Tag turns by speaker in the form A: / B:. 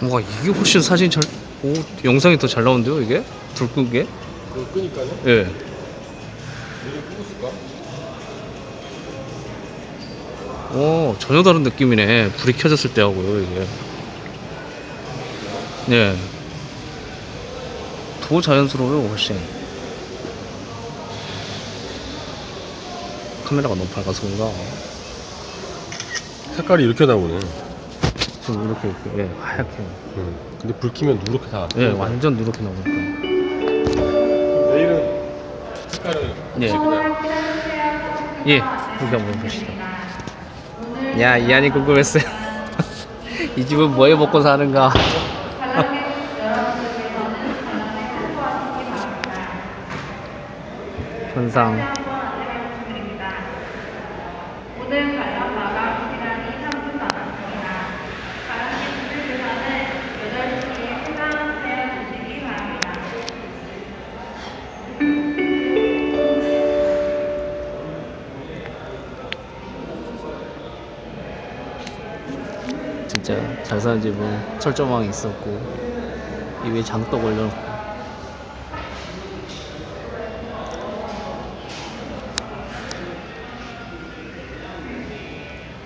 A: 와 이게 훨씬 사진 잘, 오 영상이 더 잘 나오는데요 이게 불 끈 게?
B: 그거 끄니까요?
A: 예. 오 전혀 다른 느낌이네 불이 켜졌을 때 하고요 이게. 네. 더 자연스러워요 훨씬. 카메라가 너무 밝아서 그런가?
B: 색깔이 이렇게 나오네.
A: 지금 이렇게 이렇게 예, 하얗게.
B: 응. 근데 불 켜면 누렇게 다.
A: 예 완전 누렇게 나오니까.
B: 내일은 색깔을
A: 예.
B: 그냥
A: 예, 여기 한번 보시죠. 야, 이한이 궁금했어요. 이 집은 뭐해 먹고 사는가? 현상.
C: 오늘 관람 마감
A: 진짜 잘 사는 집은 철조망이 있었고 이 위에 장떡 올려놓고